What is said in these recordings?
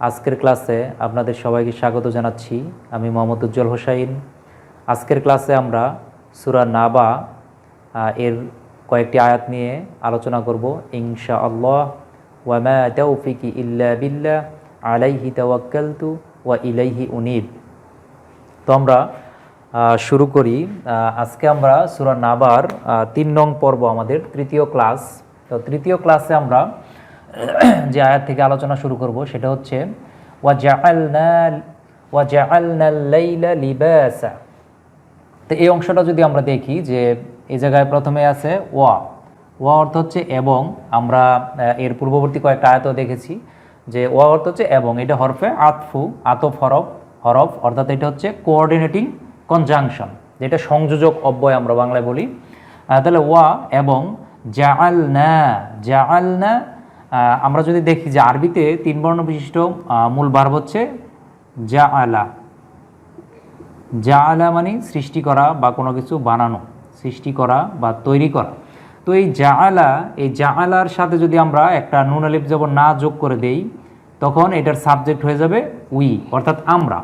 আজকের ক্লাসে আপনাদের সবাইকে স্বাগত জানাচ্ছি। আমি মোহাম্মদ উজ্জ্বল হোসাইন। আজকের ক্লাসে আমরা সুরা নাবা এর কয়েকটি আয়াত নিয়ে আলোচনা করব। ইনশা আল্লাহ ওয়ামা তৌফিকি ইল্লা বিল্লা আলাইহি তাওয়াক্কালতু ওয়া ইলাইহি উনিব। তো আমরা শুরু করি। আজকে আমরা সুরা নাবার তিন নং পর্ব আমাদের, তৃতীয় ক্লাস। তো তৃতীয় ক্লাসে আমরা যে আয়াত থেকে আলোচনা শুরু করব, সেটা হচ্ছে তো এই অংশটা যদি আমরা দেখি যে এই জায়গায় প্রথমে আছে, ওয়া। ওয়া অর্থ হচ্ছে এবং। আমরা এর পূর্ববর্তী কয়েকটা আয়ত দেখেছি যে ওয়া অর্থ হচ্ছে এবং। এটা হরফে আতফু, আতফ হরফ হরফ, অর্থাৎ এটা হচ্ছে কোঅর্ডিনেটিং কনজাংশন যেটা সংযোজক অব্যয় আমরা বাংলায় বলি। তাহলে ওয়া এবং জাআল না জাআল না আমরা যদি দেখি যে আরবিতে তিন বর্ণ বিশিষ্ট মূল ভার্ব হচ্ছে জা আলা জাআলা মানে সৃষ্টি করা বা কোনো কিছু বানানো, সৃষ্টি করা বা তৈরি করা। তো এই জাআলা, এই জাআলার সাথে যদি আমরা একটা নুন আলিফ যাব না যোগ করে দেই, তখন এটার সাবজেক্ট হয়ে যাবে উই অর্থাৎ আমরা।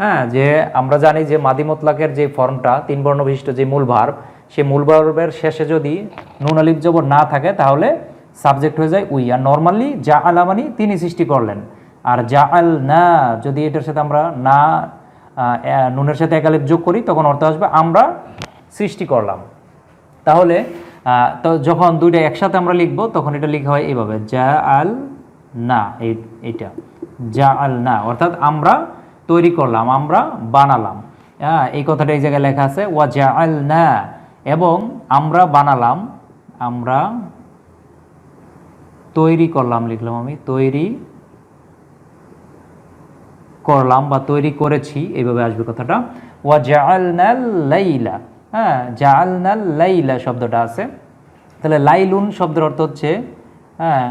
হ্যাঁ যে আমরা জানি যে মাদি মতলাকের যে ফর্মটা, তিন বর্ণ বিশিষ্ট যে মূল ভার্ব সেই মূল ভার্বের শেষে যদি নুন আলিফ না থাকে, তাহলে সাবজেক্ট হয়ে যায় উই। আর নর্মালি জা আলা মানে তিনি সৃষ্টি করলেন। আর জা আল না যদি এটার সাথে আমরা না নুনের সাথে একালিপ যোগ করি, তখন অর্থ আসবে আমরা সৃষ্টি করলাম। তাহলে তো যখন দুইটা একসাথে আমরা লিখব, তখন এটা লিখা হয় এইভাবে যা আল না এই, এইটা যা আল না অর্থাৎ আমরা তৈরি করলাম, আমরা বানালাম। হ্যাঁ এই কথাটা এই জায়গায় লেখা আছে, ওয়া যা আল না এবং আমরা বানালাম, আমরা তৈরি করলাম, লিখলাম আমি, তৈরি করলাম বা তৈরি করেছি, এইভাবে আসবে কথাটা। ওয়া জাআলনাল লাইলা হ্যাঁ জাআলনাল লাইলা শব্দটা আছে। তাহলে লাইলুন শব্দের অর্থ হচ্ছে হ্যাঁ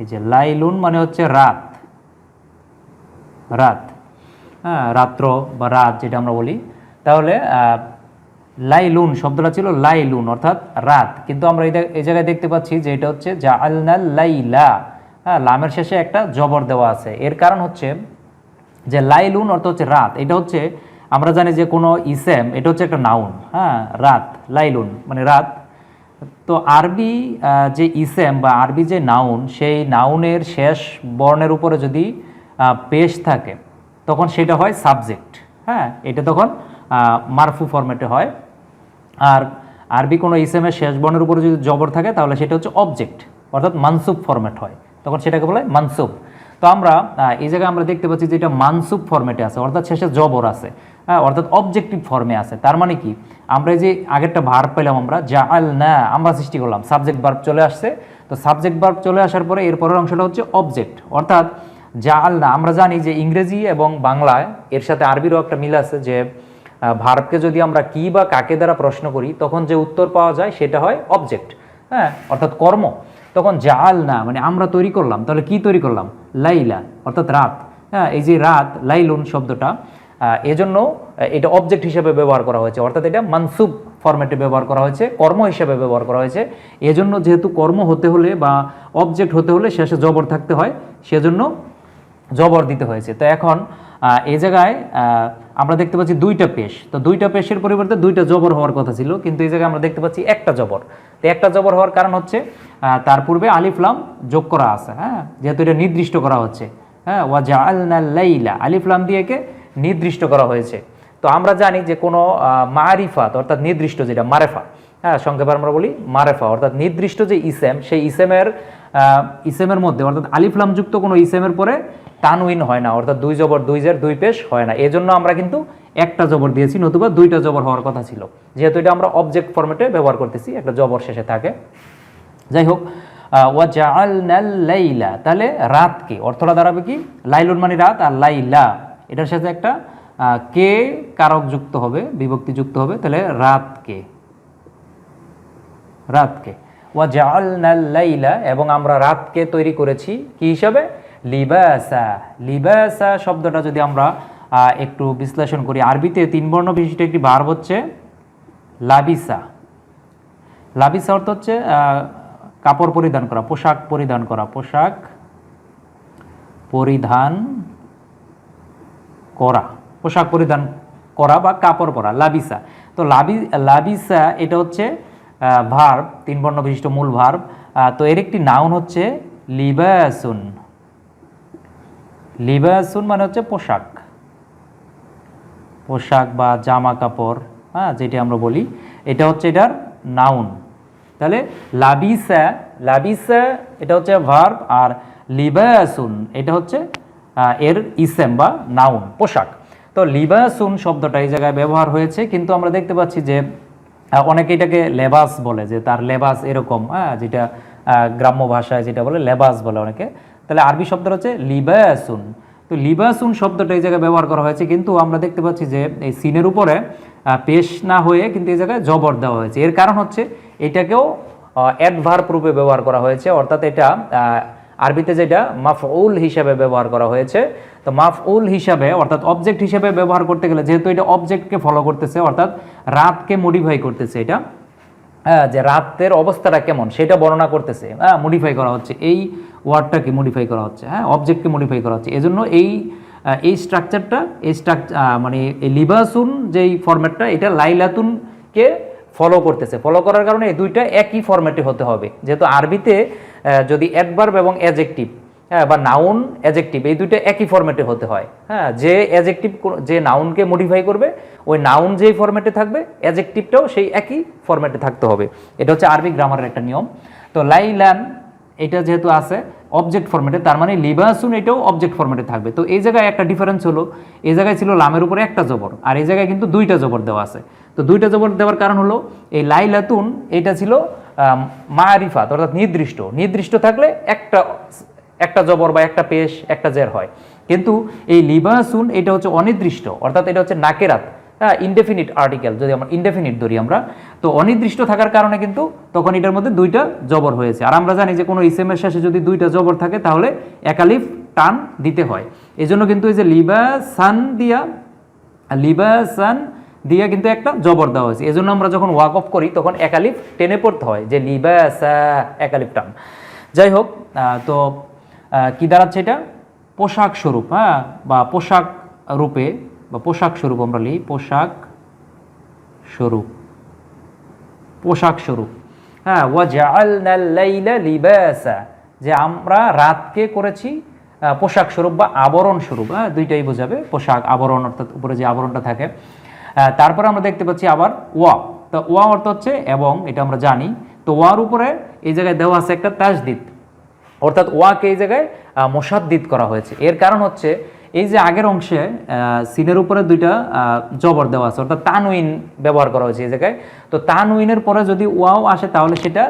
এই যে লাইলুন মানে হচ্ছে রাত রাত হ্যাঁ রাত্র বা রাত যেটা আমরা বলি। তাহলে লাইলুন, শব্দটা ছিল লাইলুন, অর্থাৎ রাত। কিন্তু আমরা দে- এই জায়গায় দেখতে পাচ্ছি যে এটা হচ্ছে জাআলনাল লাইলা। হ্যাঁ লামের শেষে একটা জবর দেওয়া আছে। এর কারণ হচ্ছে যে লাইলুন অর্থ হচ্ছে রাত। এটা হচ্ছে আমরা জানি যে কোনো ইসেম এটা হচ্ছে একটা নাউন হ্যাঁ রাত, লাইলুন মানে রাত। তো আরবি যে ইসেম বা আরবি যে নাউন সেই নাউনের শেষ বর্ণের উপরে যদি পেশ থাকে, তখন সেটা হয় সাবজেক্ট হ্যাঁ এটা তখন মারফু ফরম্যাটে হয়। আর আরবি কোনো ইসেমের শেষ বর্ণের উপরে যদি জবর থাকে, তাহলে সেটা হচ্ছে অবজেক্ট অর্থাৎ মানসুব ফরম্যাট হয়। তখন সেটাকে বলে মানসুব তো আমরা এই জায়গায় আমরা দেখতে পাচ্ছি যে এটা মানসুব ফরম্যাটে আছে, অর্থাৎ শেষে জবর আছে হ্যাঁ অর্থাৎ অবজেক্টিভ ফর্মে আছে। তার মানে কি? আমরা যে আগেরটা ভার্ব পেলাম আমরা যা আল না আমরা সৃষ্টি করলাম সাবজেক্ট ভার্ব চলে আসছে। তো সাবজেক্ট ভার্ব চলে আসার পরে এর পরের অংশটা হচ্ছে অবজেক্ট অর্থাৎ যা আল না আমরা জানি যে ইংরেজি এবং বাংলায় এর সাথে আরবিরও একটা মিল আছে যে ভার্বকে যদি আমরা কি বা কাকে দ্বারা প্রশ্ন করি, তখন যে উত্তর পাওয়া যায় সেটা হয় অবজেক্ট হ্যাঁ? অর্থাৎ কর্ম। তখন জাল না মানে আমরা তৈরি করলাম, তাহলে কি তৈরি করলাম? লাইলা, অর্থাৎ রাত হ্যাঁ? এই যে রাত, লাইলুন শব্দটা এজন্য এটা অবজেক্ট হিসেবে ব্যবহার করা হয়েছে। অর্থাৎ এটা মানসুব ফরম্যাটে ব্যবহার করা হয়েছে, কর্ম হিসেবে ব্যবহার করা হয়েছে। এজন্য যেহেতু কর্ম হতে হলে বা অবজেক্ট হতে হলে শেষে জবর থাকতে হয়, সেজন্য জবর দিতে হয়েছে। তো এখন এই জায়গায় আমরা দেখতে পাচ্ছি দুইটা পেশ। তো দুইটা পেশের পরিবর্তে দুইটা জবর হওয়ার কথা ছিল, কিন্তু এই জায়গায় আমরা দেখতে পাচ্ছি একটা জবর। তো একটা জবর হওয়ার কারণ হচ্ছে তার পূর্বে আলিফলাম যোগ করা আছে হ্যাঁ? যেহেতু এটা নির্দিষ্ট করা হচ্ছে হ্যাঁ? ওয়া জাআলনা লাইলা আলিফলাম দিয়ে একে নির্দিষ্ট করা হয়েছে। তো আমরা জানি যে কোনো মারিফাত, অর্থাৎ নির্দিষ্ট যেটা, মারেফা হ্যাঁ? সংক্ষেপে আমরা বলি মারেফা, অর্থাৎ নির্দিষ্ট যে ইসেম, সেই ইসেমের ইসেমের মধ্যে, অর্থাৎ আলিফলাম যুক্ত কোনো ইসেমের পরে তানউইন হয় না, অর্থাৎ দুই জবর দুই জের, দুই পেশ হয় না। এজন্য আমরা কিন্তু একটা জবর দিয়েছি, নতুবা দুইটা জবর হওয়ার কথা ছিল। যেহেতু এটা আমরা অবজেক্ট ফরম্যাটে ব্যবহার করতেছি, একটা জবর শেষে থাকে। যাই হোক লাইলা তাহলে রাতকে অর্থটা দাঁড়াবে কি? লাইলুন মানে রাত আর লাইলা, এটার সাথে একটা কে কারক যুক্ত হবে, বিভক্তি যুক্ত হবে, তাহলে রাতকে রাতকে ওয়া লাইলা এবং আমরা রাতকে তৈরি করেছি কি হিসাবে? লিবাসা। লিবাসা শব্দটা যদি আমরা একটু বিশ্লেষণ করি, আরবিতে তিন বর্ণ বিশিষ্ট একটি ভার্ব হচ্ছে লাবিসা। লাবিসা অর্থ হচ্ছে কাপড় পরিধান করা, পোশাক পরিধান করা, পোশাক পরিধান করা, পোশাক পরিধান করা বা কাপড় পরা, লাবিসা। তো লাবি, লাবিসা এটা হচ্ছে ভার্ব তিন বর্ণ বিশিষ্ট মূল ভার্ব তো এর একটি নাউন হচ্ছে লিবাসুন। লিবাসুন মানে হচ্ছে পোশাক। পোশাক বা জামা কাপড় হ্যাঁ যেটি আমরা বলি, এটা হচ্ছে এটার নাউন তাহলে লাবিসা লাবিসা এটা হচ্ছে ভার্ব আর লিবাসুন এটা হচ্ছে এর ইসেম বা নাউন পোশাক। তো লিবাসুন শব্দটা এই জায়গায় ব্যবহার হয়েছে, কিন্তু আমরা দেখতে পাচ্ছি যে অনেকে এটাকে লেবাস বলে, যে তার লেবাস এরকম হ্যাঁ যেটা গ্রাম্য ভাষায় যেটা বলে লেবাস বলে অনেকে। তাহলে আরবি শব্দটা হচ্ছে লিবাসুন। তো লিবাসুন শব্দটা এই জায়গায় ব্যবহার করা হয়েছে, কিন্তু আমরা দেখতে পাচ্ছি যে এই সিনের উপরে পেশ না হয়ে কিন্তু এই জায়গায় জবর দেওয়া হয়েছে। এর কারণ হচ্ছে এটাকেও অ্যাডভার্ব রূপে ব্যবহার করা হয়েছে, অর্থাৎ এটা আরবিতে যেটা মাফউল হিসাবে ব্যবহার করা হয়েছে। তো মাফউল হিসাবে, অর্থাৎ অবজেক্ট হিসাবে ব্যবহার করতে গেলে, যেহেতু এটা অবজেক্টকে ফলো করতেছে, অর্থাৎ রাতকে মডিফাই করতেছে এটা যে রাতের অবস্থাটা কেমন, সেটা বর্ণনা করতেছে। হ্যাঁ মডিফাই করা হচ্ছে। এই ওয়ার্ডটাকে মডিফাই করা হচ্ছে। হ্যাঁ অবজেক্টকে মডিফাই করা হচ্ছে। এজন্য এই এই স্ট্রাকচারটা এই স্ট্রাকচার মানে এই লিবাসুন যেই ফরম্যাটটা এটা লাইলাতুনকে ফলো করতেছে। ফলো করার কারণে এই দুইটা একই ফরম্যাটে হতে হবে। যেহেতু আরবিতে যদি অ্যাডভার্ব এবং অ্যাজেক্টিভ হ্যাঁ বা নাউন অ্যাজেক্টিভ এই দুইটা একই ফরম্যাটে হতে হয়। হ্যাঁ যে অ্যাজেক্টিভ যে নাউনকে মডিফাই করবে, ওই নাউন যেই ফরম্যাটে থাকবে অ্যাজেক্টিভটাও সেই একই ফরম্যাটে থাকতে হবে। এটা হচ্ছে আরবি গ্রামারের একটা নিয়ম। তো লাই লাইলান এটা যেহেতু আছে অবজেক্ট ফরম্যাটে তার মানে লিবাসুন এটাও অবজেক্ট ফরম্যাটে থাকবে। তো এই জায়গায় একটা ডিফারেন্স হলো, এই জায়গায় ছিল লামের উপরে একটা জবর, আর এই জায়গায় কিন্তু দুইটা জবর দেওয়া আছে। তো দুইটা জবর দেওয়ার কারণ হলো, এই লাইলাতুন এটা ছিল মারিফাত, অর্থাৎ নির্দিষ্ট। নির্দিষ্ট থাকলে একটা একটা জবর বা একটা পেশ, একটা জের হয়। কিন্তু এই লিবাসুন এটা হচ্ছে অনির্দিষ্ট, অর্থাৎ এটা হচ্ছে নাকেরাত হ্যাঁ ইনডেফিনিট আর্টিকেল যদি আমরা ইনডেফিনিট ধরি আমরা, তো অনির্দিষ্ট থাকার কারণে কিন্তু তখন এটার মধ্যে দুইটা জবর হয়েছে। আর আমরা জানি যে কোনো ইসেমের শেষে যদি দুইটা জবর থাকে তাহলে একালিফ টান দিতে হয়। এই জন্য কিন্তু এই যে লিবাসান দিয়া লিবাসান দিয়া কিন্তু একটা জবর দেওয়া হয়েছে। এজন্য আমরা যখন ওয়াক অফ করি, তখন একালিফ টেনে পড়তে হয় যে লিবাসা, একালিফ টান। যাই হোক তো কি দাঁড়াচ্ছে এটা? পোশাক স্বরূপ হ্যাঁ? বা পোশাক রূপে, বা পোশাক স্বরূপ আমরা লিখি, পোশাক স্বরূপ। পোশাক স্বরূপ হ্যাঁ? যে আমরা রাতকে করেছি পোশাক স্বরূপ বা আবরণ স্বরূপ হ্যাঁ? দুইটাই বোঝাবে, পোশাক, আবরণ, অর্থাৎ উপরে যে আবরণটা থাকে। তারপরে আমরা দেখতে পাচ্ছি আবার ওয়া। তো ওয়া অর্থ হচ্ছে, এবং এটা আমরা জানি, তো ওয়ার উপরে এই জায়গায় দেওয়া আছে একটা তাজদিদ। অর্থাৎ ওয়াকে এই জায়গায় মোসাদ্দিদ করা হয়েছে। এর কারণ হচ্ছে, এই যে আগের অংশে সিনের উপরে দুইটা জবর দেওয়া আছে, অর্থাৎ তানউইন ব্যবহার করা হয়েছে এই জায়গায়। তো তানউইনের পরে যদি ওয়াও আসে, তাহলে সেটা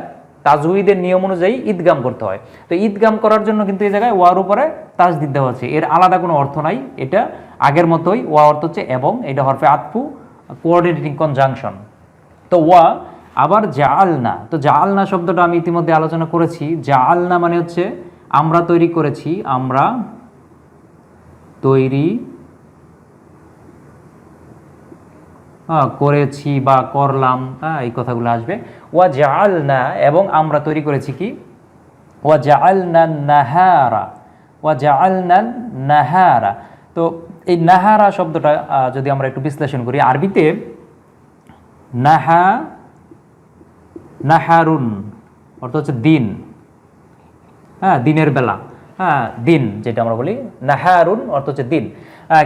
তাজউইদের নিয়ম অনুযায়ী ঈদগাম করতে হয়। তো ঈদগাম করার জন্য কিন্তু এই জায়গায় ওয়ার উপরে তাজদিদ দেওয়া আছে। এর আলাদা কোনো অর্থ নাই। এটা আগের মতোই, ওয়া অর্থ হচ্ছে এবং, এটা হরফে আতফু কোঅর্ডিনেটিং কনজাংশন তো ওয়া আবার জাআলনা, তো জাআলনা শব্দটা আমি ইতিমধ্যে আলোচনা করেছি। জাআলনা মানে হচ্ছে আমরা তৈরি করেছি, আমরা তৈরি করেছি বা করলাম হ্যাঁ এই কথাগুলো আসবে। ওয়া জাআলনা এবং আমরা তৈরি করেছি কি? ওয়া জাআলনা নাহারা, ওয়া জাআলনা নাহারা। তো এই নাহারা শব্দটা যদি আমরা একটু বিশ্লেষণ করি, আরবিতে নাহা নাহারুন, অর্থ হচ্ছে দিন। হ্যাঁ দিনের বেলা। হ্যাঁ দিন যেটা আমরা বলি, নাহারুন, অর্থ হচ্ছে দিন।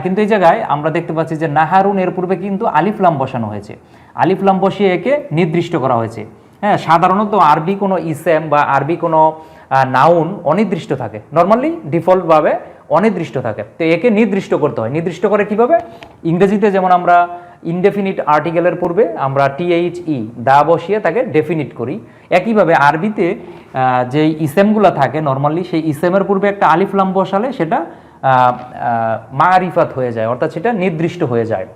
কিন্তু এই জায়গায় আমরা দেখতে পাচ্ছি যে নাহারুন এর পূর্বে কিন্তু আলিফলাম বসানো হয়েছে। আলিফলাম বসিয়ে একে নির্দিষ্ট করা হয়েছে। হ্যাঁ সাধারণত আরবি কোনো ইসেম বা আরবি কোনো নাউন অনির্দিষ্ট থাকে। নর্মালি ডিফল্টভাবে অনির্দিষ্ট থাকে। তো একে নির্দিষ্ট করতে হয়। নির্দিষ্ট করে কীভাবে? ইংরেজিতে যেমন আমরা ইনডেফিনিট আর্টিকেলের পূর্বে আমরা টিএইচ ই দা বসিয়ে তাকে ডেফিনিট করি। একইভাবে আরবিতে যে ইসেমগুলো থাকে নর্মালি সেই ইসেমের পূর্বে একটা আলিফলাম বসালে সেটা মারিফাত হয়ে যায়, অর্থাৎ সেটা নির্দিষ্ট হয়ে যায়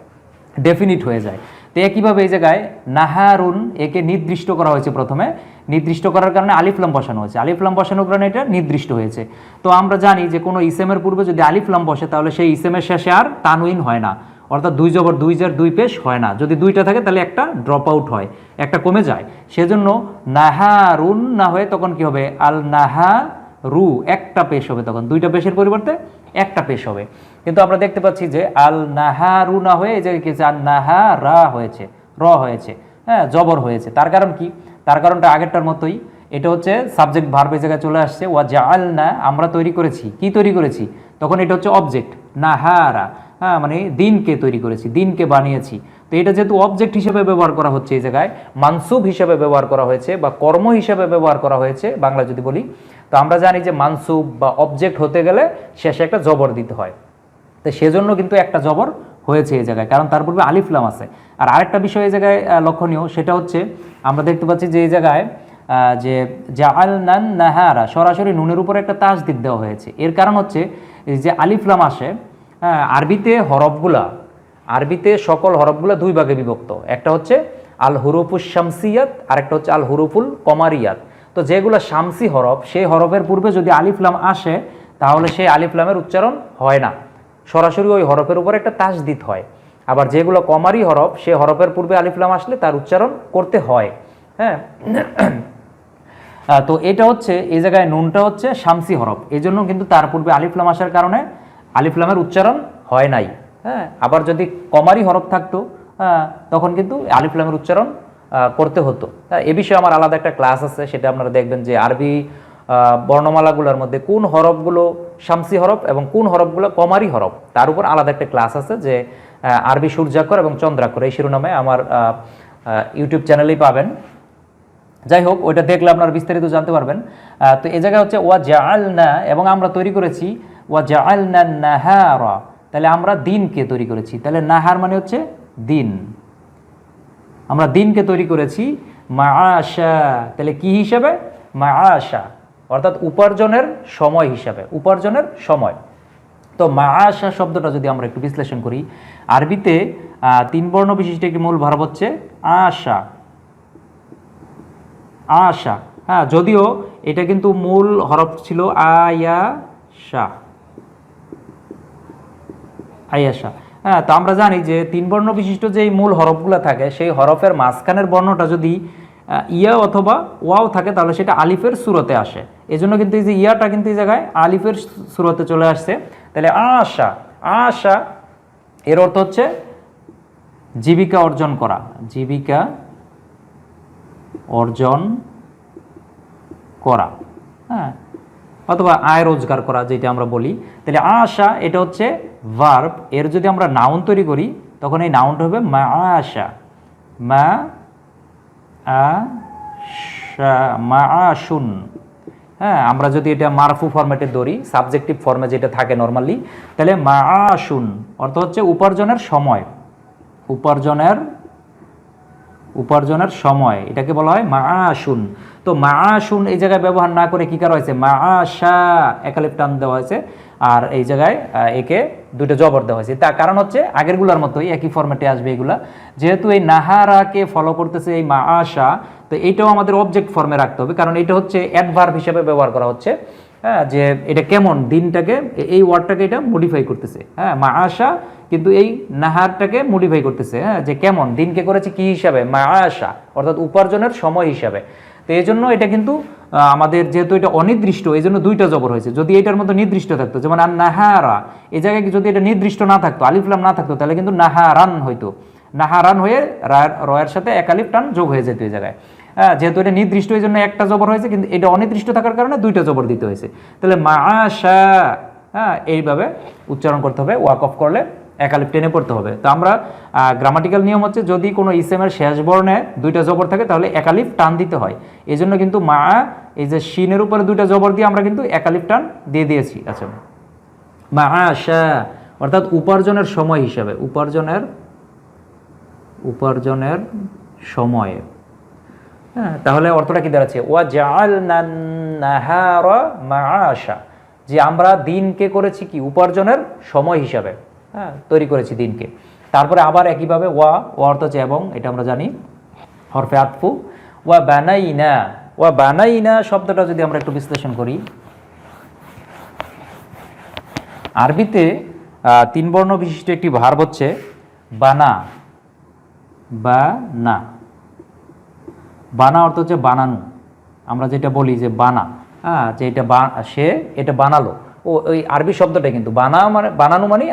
ডেফিনিট হয়ে যায়। তো একইভাবে এই জায়গায় নাহারুন একে নির্দিষ্ট করা হয়েছে প্রথমে। নির্দিষ্ট করার কারণে আলিফলাম বসানো হয়েছে। আলিফলাম বসানোর কারণে এটা নির্দিষ্ট হয়েছে। তো আমরা জানি যে কোনো ইসেমের পূর্বে যদি আলিফলাম বসে, তাহলে সেই ইসেমের শেষে আর তানউইন হয় না। অর্থাৎ দুই জবর দুই জার দুই পেশ হয় না। যদি দুইটা থাকে, তাহলে একটা ড্রপ আউট হয়, একটা কমে যায়। সেজন্য নাহারুন না হয়ে তখন কি হবে? আল নাহা রু একটা পেশ হবে তখন। দুইটা পেশের পরিবর্তে একটা পেশ হবে। কিন্তু আমরা দেখতে পাচ্ছি যে আল নাহারু না হয়ে যে কি আল নাহা রা হয়েছে, র হয়েছে হ্যাঁ জবর হয়েছে। তার কারণ কি? তার কারণটা আগেরটার মতোই। এটা হচ্ছে সাবজেক্ট ভার্বের জায়গায় চলে আসছে। ওয়া জাআল না আমরা তৈরি করেছি। কি তৈরি করেছি? তখন এটা হচ্ছে অবজেক্ট নাহারা। হ্যাঁ মানে দিনকে তৈরি করেছি, দিনকে বানিয়েছি। তো এটা যেহেতু অবজেক্ট হিসেবে ব্যবহার করা হচ্ছে এই জায়গায়, মানসুব হিসেবে ব্যবহার করা হয়েছে বা কর্ম হিসেবে ব্যবহার করা হয়েছে বাংলা যদি বলি, তো আমরা জানি যে মানসুব বা অবজেক্ট হতে গেলে শেষে একটা জবর দিতে হয়। তো সেজন্য কিন্তু একটা জবর হয়েছে এই জায়গায়, কারণ তার পূর্বে আলিফলাম আছে। আর আরেকটা বিষয় এই জায়গায় লক্ষণীয়, সেটা হচ্ছে আমরা দেখতে পাচ্ছি যে এই জায়গায় যে জাআল নান নাহারা, সরাসরি নুনের উপরে একটা তাস তাসদিদ দেওয়া হয়েছে। এর কারণ হচ্ছে যে আলিফলাম আসে হ্যাঁ, আরবিতে হরফগুলা আরবিতে সকল হরফগুলা দুই ভাগে বিভক্ত। একটা হচ্ছে আল হুরুফুল শামসিয়াত আর একটা হচ্ছে আল হুরুফুল কমারিয়াত। তো যেগুলো শামসি হরফ সেই হরফের পূর্বে যদি আলিফলাম আসে তাহলে সেই আলিফলামের উচ্চারণ হয় না। সরাসরি ওই হরফের উপর একটা তাসদিত হয়। আবার যেগুলো কমারি হরফ সে হরফের পূর্বে আলিফলাম আসলে তার উচ্চারণ করতে হয়। হ্যাঁ? তো এটা হচ্ছে এই জায়গায় নুনটা হচ্ছে শামসি হরফ। এই জন্য কিন্তু তার পূর্বে আলিফলাম আসার কারণে আলিফলামের উচ্চারণ হয় নাই। হ্যাঁ আবার যদি কমারি হরফ থাকতো হ্যাঁ, তখন কিন্তু আলিফলামের উচ্চারণ করতে হতো। এ বিষয়ে আমার আলাদা একটা ক্লাস আছে সেটা আপনারা দেখবেন যে আরবি বর্ণমালাগুলোর মধ্যে কোন হরফগুলো শামসি হরফ এবং কোন হরফগুলো কমারি হরফ তার উপর আলাদা একটা ক্লাস আছে যে আরবি সূর্যাক্ষর এবং চন্দ্রাক্ষর এই শিরোনামে আমার ইউটিউব চ্যানেলেই পাবেন। যাই হোক ওইটা দেখলে আপনারা বিস্তারিত জানতে পারবেন। তো এই জায়গায় হচ্ছে ওয়া জাল না এবং আমরা তৈরি করেছি ওয়া নাহারা। তাহলে আমরা দিনকে তৈরি করেছি। তাহলে নাহার মানে হচ্ছে দিন। আমরা দিনকে তৈরি করেছি মাআশা। তাহলে কি হিসাবে? মা আশা অর্থাৎ উপার্জনের সময় হিসাবে। উপার্জনের সময়। তো মা আশা শব্দটা যদি আমরা একটু বিশ্লেষণ করি, আরবিতে তিন বর্ণ বিশিষ্ট একটি মূল ভারব হচ্ছে আশা। আশা। হ্যাঁ যদিও এটা কিন্তু মূল হরফ ছিল আয়া শাহ আয়াশা হ্যাঁ তো আমরা জানি যে তিন বর্ণ বিশিষ্ট যেই মূল হরফগুলো থাকে, সেই হরফের মাঝখানের বর্ণটা যদি ইয়া অথবা ওয়াও থাকে, তাহলে সেটা আলিফের সুরতে আসে। এই জন্য কিন্তু এই যে ইয়াটা কিন্তু এই জায়গায় আলিফের সুরতে চলে আসছে। তাহলে আশা আশা, এর অর্থ হচ্ছে জীবিকা অর্জন করা। জীবিকা অর্জন করা। হ্যাঁ অথবা আয় রোজগার করা যেটা আমরা বলি। তাহলে আশা এটা হচ্ছে ভার্ব এর যদি আমরা নাউন তৈরি করি, তখন এই নাউনটা হবে মা আশা মা আশা মা আশুন হ্যাঁ আমরা যদি এটা মারফু ফর্মেটে ধরি সাবজেক্টিভ ফর্মে যেটা থাকে নর্মালি তাহলে মা আশুন অর্থ হচ্ছে উপার্জনের সময়। উপার্জনের উপার্জনের সময়। এটাকে বলা হয় মাআশুন। তো মাআশুন এই জায়গায় ব্যবহার না করে কি করা হয়েছে? মাআশা একালিপ টান দেওয়া হয়েছে। আর এই জায়গায় একে দুটো জবর দেওয়া হয়েছে। তার কারণ হচ্ছে আগেরগুলোর মতোই একই ফরম্যাটে আসবে এগুলা। যেহেতু এই নাহারাকে ফলো করতেছে এই মাআশা, তো এইটাও আমাদের অবজেক্ট ফর্মে রাখতে হবে। কারণ এটা হচ্ছে অ্যাডভার্ব হিসেবে ব্যবহার করা হচ্ছে। হ্যাঁ যে এটা কেমন? দিনটাকে, এই ওয়ার্ডটাকে এটা মডিফাই করতেছে। হ্যাঁ মা আশা কিন্তু এই নাহারটাকে মডিফাই করতেছে। হ্যাঁ যে কেমন? দিনকে করেছে কি হিসাবে? মা আশা অর্থাৎ উপার্জনের সময় হিসাবে। তো এই জন্য এটা কিন্তু আমাদের যেহেতু এটা অনির্দিষ্ট, এই জন্য দুইটা জবর হয়েছে। যদি এটার মতো নির্দিষ্ট থাকতো, যেমন আর নাহারা, এই জায়গায় যদি এটা নির্দিষ্ট না থাকতো আলিফলাম না থাকতো, তাহলে কিন্তু নাহারান হইতো। নাহারান হয়ে রায়ের সাথে এক আলিফ টান যোগ হয়ে যেত এই জায়গায়। হ্যাঁ যেহেতু এটা নির্দিষ্ট, এই জন্য একটা জবর হয়েছে, কিন্তু এটা অনির্দিষ্ট থাকার কারণে দুইটা জবর দিতে হয়েছে। তাহলে মাশা হ্যাঁ এইভাবে উচ্চারণ করতে হবে ওয়াক অফ করলে একালিপ টেনে পড়তে হবে। তো আমরা গ্রামাটিক্যাল নিয়ম হচ্ছে যদি কোনো ইসেমের শেষ বর্ণে দুইটা জবর থাকে, তাহলে একালিফ টান দিতে হয়। এই জন্য কিন্তু মা, এই যে শিনের উপরে দুইটা জবর দিয়ে আমরা কিন্তু একালিফ টান দিয়ে দিয়েছি। আচ্ছা। মা আশা অর্থাৎ উপার্জনের সময় হিসাবে, উপার্জনের উপার্জনের সময়। হ্যাঁ তাহলে অর্থটা কি দাঁড়াচ্ছে? ওয়া জাআল নাহারা মাআশা। যে আমরা দিনকে করেছি কি? উপার্জনের সময় হিসাবে। হ্যাঁ তৈরি করেছি দিনকে। তারপরে আবার একইভাবে ওয়া ওয়া অর্থ হচ্ছে এবং, এটা আমরা জানি, হরফে আতফু। ওয়া বানাইনা ওয়া বানাইনা শব্দটা যদি আমরা একটু বিশ্লেষণ করি। আরবিতে তিন বর্ণ বিশিষ্ট একটি ভার্ব হচ্ছে বানা। বা না বানা অর্থ হচ্ছে বানানো। আমরা যেটা বলি যে বানা হ্যাঁ যে এটা সে এটা বানালো। ও ওই আরবি শব্দটা কিন্তু বানা মানে বানানো মানে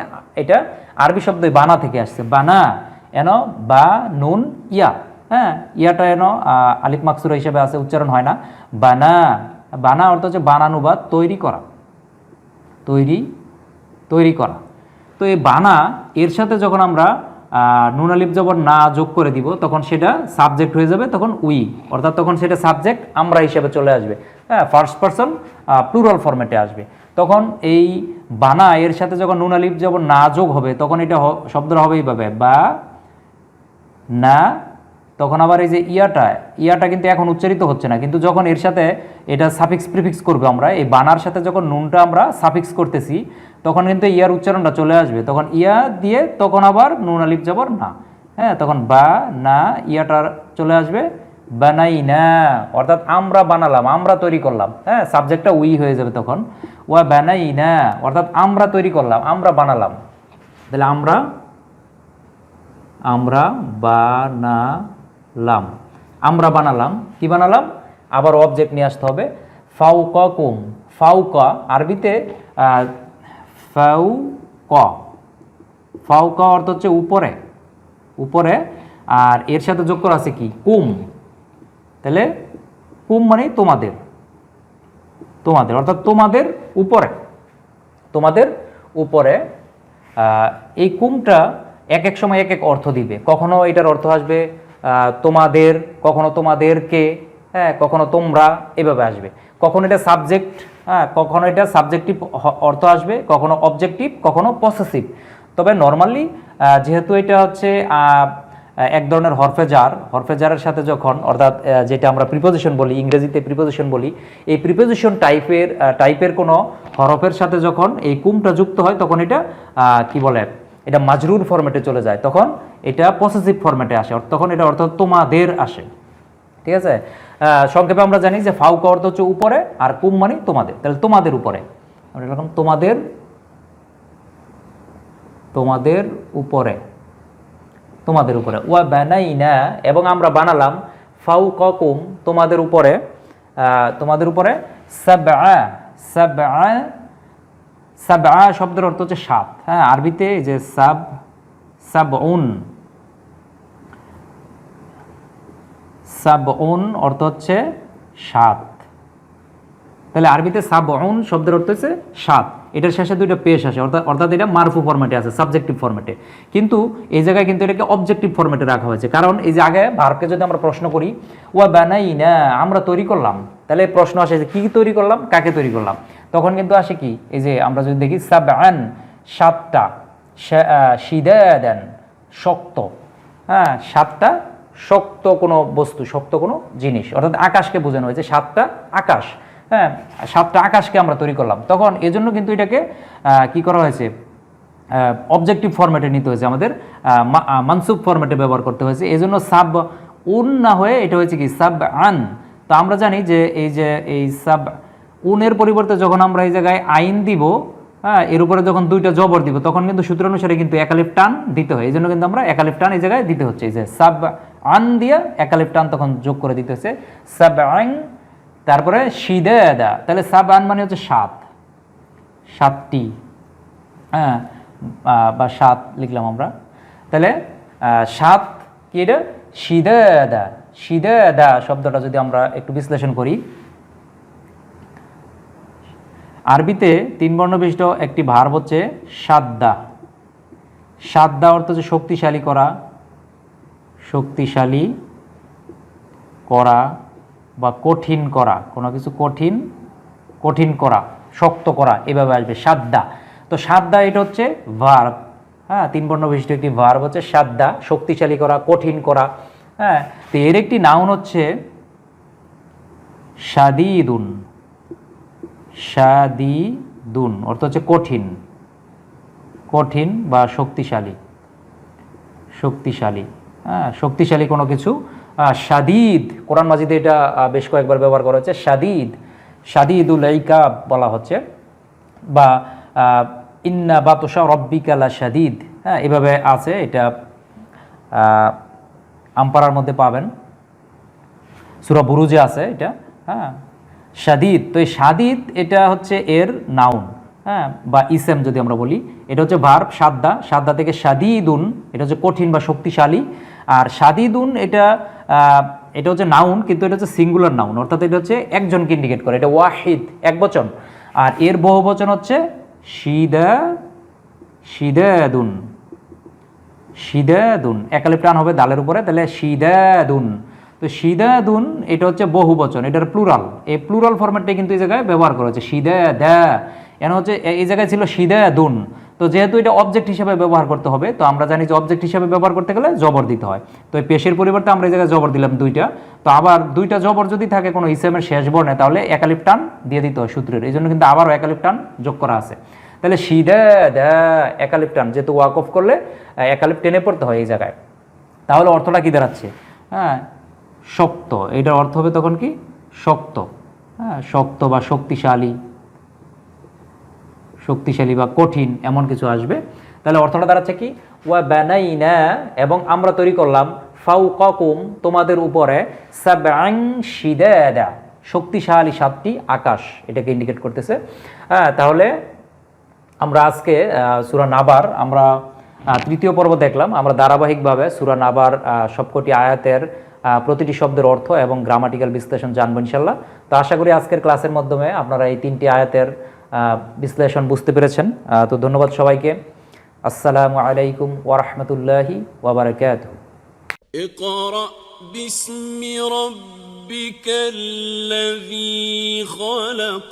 এটা আরবি শব্দ বানা থেকে আসছে। বানা এন বা নুন ইয়া। হ্যাঁ ইয়াটা এন আলিফ মাকসুরা হিসেবে আছে, উচ্চারণ হয় না। বানা বানা অর্থ হচ্ছে বানানো বা তৈরি করা। তৈরি তৈরি করা। তো এই বানা, এর সাথে যখন আমরা নুন আলিফ জবর না যোগ করে দিব, তখন সেটা সাবজেক্ট হয়ে যাবে, তখন উই। অর্থাৎ তখন সেটা সাবজেক্ট আমরা হিসেবে চলে আসবে। হ্যাঁ ফার্স্ট পারসন প্লুরাল ফরম্যাটে আসবে। তখন এই বানা, এর সাথে যখন নুন আলিফ জবর না যোগ হবে, তখন এটা শব্দটা হবে এইভাবে বা, না, তখন আবার এই যে ইয়াটা ইয়াটা কিন্তু এখন উচ্চারিত হচ্ছে না, কিন্তু যখন এর সাথে এটা সাফিক্স প্রিফিক্স করবে আমরা, এই বানার সাথে যখন নুনটা আমরা সাফিক্স করতেছি, তখন কিন্তু ইয়ার উচ্চারণটা চলে আসবে, তখন ইয়া দিয়ে তখন আবার নুন আলিফ যাবর না হ্যাঁ তখন বা, না, ইয়াটা চলে আসবে বানাই না অর্থাৎ আমরা বানালাম আমরা তৈরি করলাম। হ্যাঁ সাবজেক্টটা উই হয়ে যাবে তখন। ওয়া বানাই না অর্থাৎ আমরা তৈরি করলাম আমরা বানালাম। তাহলে আমরা আমরা বানালাম। আমরা বানালাম কি বানালাম? আবার অবজেক্ট নিয়ে আসতে হবে। ফাউকা কুম ফাউকা আরবিতে আহ, ফাউক। ফাউক অর্থ হচ্ছে উপরে উপরে আর এর সাথে যোগ করা আছে কি? কুম। তাহলে কুম মানে তোমাদের। তোমাদের, অর্থাৎ তোমাদের উপরে। তোমাদের উপরে এই কুমটা এক এক সময় এক এক অর্থ দিবে। কখনো এটার অর্থ আসবে তোমাদের, কখনো তোমাদেরকে হ্যাঁ কখনো তোমরা, এভাবে আসবে। কখনো এটা সাবজেক্ট হ্যাঁ কখনো এটা সাবজেক্টিভ অর্থ আসবে, কখনো অবজেক্টিভ কখনো পসেসিভ তবে নর্মালি যেহেতু এটা হচ্ছে এক ধরনের হরফেজার, হরফেজারের সাথে যখন, অর্থাৎ যেটা আমরা প্রিপোজিশন বলি, ইংরেজিতে প্রিপোজিশন বলি, এই প্রিপোজিশন টাইপের টাইপের কোনো হরফের সাথে যখন এই কুমটা যুক্ত হয়, তখন এটা কি বলে, এটা মাজরুর ফরম্যাটে চলে যায়। তখন এটা পসেসিভ ফরম্যাটে আসে তখন এটা অর্থাৎ তোমাদের আসে। ঠিক আছে? সংক্ষেপে আমরা জানি যে ফাউকা অর্থ হচ্ছে উপরে, আর কুম মানে তোমাদের। তাহলে তোমাদের উপরে। আমরা এরকম তোমাদের তোমাদের উপরে। তোমাদের উপরে। ওয়া বানাইনা, এবং আমরা বানালাম ফাউ ককুম তোমাদের উপরে তোমাদের উপরে সাবআ সাবআ শব্দের অর্থ হচ্ছে সাত। হ্যাঁ আরবিতে যে সাব সাব উন সাব উন অর্থ হচ্ছে সাত। তাহলে আরবিতে সাবউন শব্দের অর্থ হচ্ছে সাত। এটার শেষে দুইটা পেশ আসে, অর্থাৎ অর্থাৎ এটা মারফু ফরম্যাটে আছে সাবজেক্টিভ ফরম্যাটে কিন্তু এই জায়গায় কিন্তু এটাকে অবজেক্টিভ ফরম্যাটে রাখা হয়েছে। কারণ এই যে আগে ভার্বকে যদি আমরা প্রশ্ন করি, ওয়া বানাই না আমরা তৈরি করলাম। তাহলে প্রশ্ন আসে যে, কি তৈরি করলাম? কাকে তৈরি করলাম? তখন কিন্তু আসে কি? এই যে আমরা যদি দেখি, সাবআন, সাতটা শিদাদান, শক্ত। হ্যাঁ সাতটা, শক্ত কোনো বস্তু, শক্ত কোনো জিনিস। অর্থাৎ আকাশকে বোঝানো হয়েছে, সাতটা আকাশ। হ্যাঁ সাতটা আকাশকে আমরা তৈরি করলাম। তখন এজন্য কিন্তু এটাকে কি করা হয়েছে? অবজেক্টিভ ফরম্যাটে নিতে হয়েছে আমাদের মানসুব ফরম্যাটে ব্যবহার করতে হয়েছে। এই জন্য সাব উন না হয়ে এটা হয়েছে কি? সাব আন। তো আমরা জানি যে এই যে, এই সাব উনের পরিবর্তে যখন আমরা এই জায়গায় আইন দিব হ্যাঁ এর উপরে যখন দুইটা জবর দিব, তখন কিন্তু সূত্র অনুসারে কিন্তু একালিফ টান দিতে হয়। এই জন্য কিন্তু আমরা একালিফ টান এই জায়গায় দিতে হচ্ছে। এই যে সাব আন দিয়ে একালিফ টান তখন যোগ করে দিতে হচ্ছে। সাব আইন তারপরে শিদেদা তাহলে সাব আন মানে হচ্ছে সাত। সাতটি হ্যাঁ বা সাত লিখলাম আমরা। তাহলে সাত কি এটা? শিদেদা শিদেদা শব্দটা যদি আমরা একটু বিশ্লেষণ করি। আরবিতে তিন বর্ণ বিশিষ্ট একটি ভার্ব হচ্ছে সাদ্দা। সাদ্দা অর্থ হচ্ছে শক্তিশালী করা শক্তিশালী করা। বা কঠিন করা, কোনো কিছু কঠিন কঠিন করা, শক্ত করা, এভাবে আসবে, সাদ্দা। তো সাদ্দা এটা হচ্ছে ভার্ব হ্যাঁ তিন বর্ণ বিশিষ্ট একটি ভার্ব হচ্ছে সাদ্দা, শক্তিশালী করা, কঠিন করা হ্যাঁ। তো এর একটি নাউন হচ্ছে সাদিদুন দুন অর্থ হচ্ছে কঠিন কঠিন বা শক্তিশালী শক্তিশালী হ্যাঁ শক্তিশালী কোনো কিছু শাদিদ কোরআন মাজিদে এটা বেশ কয়েকবার ব্যবহার করা হচ্ছে শাদিদ শাদিদুল ইকাব বলা হচ্ছে বা ইন্না বাতসা রব্বিকালা শাদিদ। হ্যাঁ এভাবে আছে এটা আহ, আমপারার মধ্যে পাবেন। সুরা বুরুজে আছে এটা হ্যাঁ। শাদিদ তো এই শাদিদ এটা হচ্ছে এর নাউন হ্যাঁ বা ইসেম যদি আমরা বলি। এটা হচ্ছে ভার্ব সাদ্দা সাদ্দা থেকে শাদিদুন এটা হচ্ছে কঠিন বা শক্তিশালী। আর সাদিদুন এটা এটা হচ্ছে নাউন কিন্তু এটা হচ্ছে সিঙ্গুলার নাউন অর্থাৎ এটা হচ্ছে একজনকে ইন্ডিকেট করে, এটা ওয়াহিদ, এক বচন। আর এর বহু বচন হচ্ছে শিদা, শিদাদুন শিদাদুন। একালে প্রাণ হবে দালের উপরে, তাহলে শিদাদুন। তো শিদাদুন, এটা হচ্ছে বহু বচন, এটার প্লুরাল এই প্লুরাল ফরম্যাটটা কিন্তু এই জায়গায় ব্যবহার করা হচ্ছে শিদা দা এন হচ্ছে এই জায়গায় ছিল শিদাদুন। তো যেহেতু এটা অবজেক্ট হিসেবে ব্যবহার করতে হবে, তো আমরা জানি যে অবজেক্ট হিসেবে ব্যবহার করতে গেলে জবর দিতে হয়। তো এই পেশের পরিবর্তে আমরা এই জায়গায় জবর দিলাম দুইটা। তো আবার দুইটা জবর যদি থাকে কোনো ইসেমের শেষ বর্ণে, তাহলে একালিপ টান দিয়ে দিতে হয় সূত্রের। এই জন্য কিন্তু আবারও একালিপ টান যোগ করা আছে। তাহলে সিদা দা একালিপ টান, যেহেতু ওয়াক অফ করলে একালিপ টেনে পড়তে হয় এই জায়গায়। তাহলে অর্থটা কি দাঁড়াচ্ছে? হ্যাঁ শক্ত। এটার অর্থ হবে তখন কি? শক্ত। হ্যাঁ শক্ত বা শক্তিশালী। শক্তিশালী বা কঠিন এমন কিছু আসবে। তাহলে অর্থটা দাঁড়াচ্ছে কি? ওয়া বানাইনা, এবং আমরা তৈরি করলাম ফাউ ককুম তোমাদের উপরে সাবআং শিদাদা, শক্তিশালী সাতটি আকাশ, এটাকে ইন্ডিকেট করতেছে। হ্যাঁ তাহলে আমরা আজকে সুরা নাবার, আমরা তৃতীয় পর্ব দেখলাম। আমরা ধারাবাহিকভাবে সুরা নাবার সবকটি আয়াতের প্রতিটি শব্দের অর্থ এবং গ্রামাটিক্যাল বিশ্লেষণ জানব ইনশাল্লাহ তো আশা করি আজকের ক্লাসের মাধ্যমে আপনারা এই তিনটি আয়াতের বিশ্লেষণ বুঝতে পেরেছেন আহ, তো ধন্যবাদ সবাইকে আসসালামু আলাইকুম ওরহমতুল্লাহি ওবরাকাতুহ اقرأ باسم ربك الذي خلق